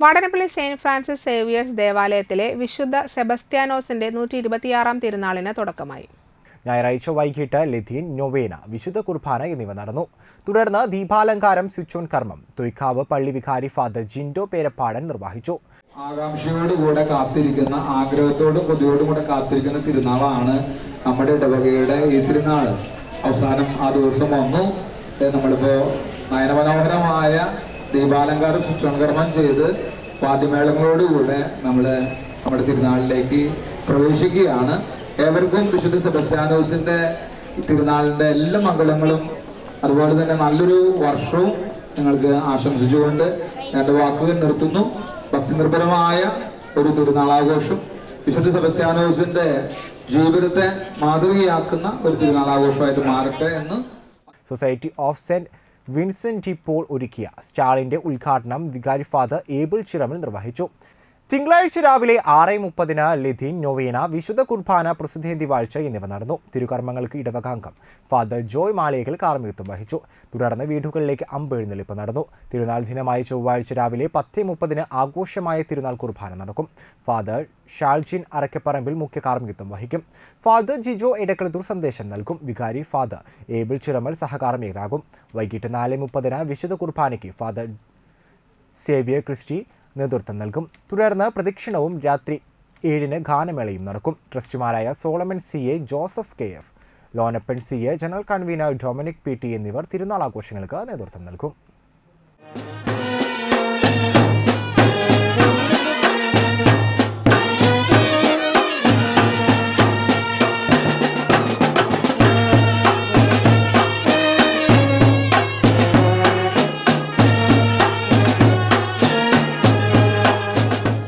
Vadanappally Saint Francis Xavier's ദേവാലയത്തിലെ വിശുദ്ധ സെബസ്ത്യാനോസിന്റെ നൂറ്റി ഇരുപത്തിയാറാം തിരുനാളിന് തുടക്കമായി. ഞായറാഴ്ച വൈകിട്ട് ലഥീൻ നൊവേന വിശുദ്ധ കുർബാന എന്നിവ നടന്നു. തുടർന്ന് ദീപാലങ്കാരം സ്വിച്ച് ഓൺ കർമ്മം തൊയ്ക്കാവ് പള്ളി വികാരി ഫാദർ ജിൻഡോ പേരപ്പാടൻ നിർവഹിച്ചു. ആകാംക്ഷയോടുകൂടെ കാത്തിരിക്കുന്ന ആഗ്രഹത്തോടും കൊതിയോടും കൂടെ കാത്തിരിക്കുന്ന തിരുനാളാണ് നമ്മുടെ ഇടവകയുടെ ഈ തിരുനാൾ. അവസാനം ആ ദിവസം വന്നു. ഏ, നമ്മളിപ്പോ നയനമനോഹരമായ ദീപാലങ്കാരം ശുചോൺകർമ്മം ചെയ്ത് വാദ്യമേളങ്ങളോടുകൂടെ നമ്മൾ നമ്മുടെ തിരുനാളിലേക്ക് പ്രവേശിക്കുകയാണ്. ഏവർക്കും വിശുദ്ധ സെബസ്റ്റാനോസിന്റെ തിരുനാളിന്റെ എല്ലാ മംഗളങ്ങളും അതുപോലെ തന്നെ നല്ലൊരു വർഷവും നിങ്ങൾക്ക് ആശംസിച്ചുകൊണ്ട് എന്റെ വാക്കുകൾ നിർത്തുന്നു. ഭക്തി നിർഭരമായ ഒരു തിരുനാളാഘോഷം വിശുദ്ധ സെബസ്റ്റാനോസിന്റെ ജീവിതത്തെ മാതൃകയാക്കുന്ന ഒരു തിരുനാളാഘോഷമായിട്ട് മാറട്ടെ എന്ന് society of Saint Vincent de Paul ഒരുക്കിയ സ്റ്റാളിന്റെ ഉദ്ഘാടനം വികാരി ഫാദർ ഏബിൾ ചിറമൽ നിർവഹിച്ചു. തിങ്കളാഴ്ച രാവിലെ ആറ് മുപ്പതിന് ലിഥിൻ നൊവേന വിശുദ്ധ കുർബാന പ്രസിദ്ധേന്തി വാഴ്ച എന്നിവ നടന്നു. തിരുകർമ്മങ്ങൾക്ക് ഇടവകാംഗം. ഫാദർ ജോയ് മാളിയകൾ കാർമ്മികത്വം വഹിച്ചു. തുടർന്ന് വീടുകളിലേക്ക് അമ്പെഴുന്നള്ളിപ്പ് നടന്നു. തിരുനാൾ ദിനമായ ചൊവ്വാഴ്ച രാവിലെ പത്ത് മുപ്പതിന് ആഘോഷമായ തിരുനാൾ കുർബാന നടക്കും. ഫാദർ ഷാൾജിൻ അറക്കപ്പറമ്പിൽ മുഖ്യ കാർമ്മികത്വം വഹിക്കും. ഫാദർ ജിജോ എടക്കളത്തൂർ സന്ദേശം നൽകും. വികാരി ഫാദർ ഏബിൾ ചിറമൽ സഹകാർമ്മികരാകും വൈകിട്ട് നാല് മുപ്പതിന് വിശുദ്ധ കുർബാനയ്ക്ക് ഫാദർ സേവിയർ ക്രിസ്റ്റി നേതൃത്വം നൽകും. തുടർന്ന് പ്രദക്ഷിണവും രാത്രി ഏഴിന് ഗാനമേളയും നടക്കും. ട്രസ്റ്റിമാരായ Solomon C A Joseph K F Lonappan C A general convener Dominic P T എന്നിവർ തിരുനാൾ ആഘോഷങ്ങൾക്ക് നേതൃത്വം നൽകും.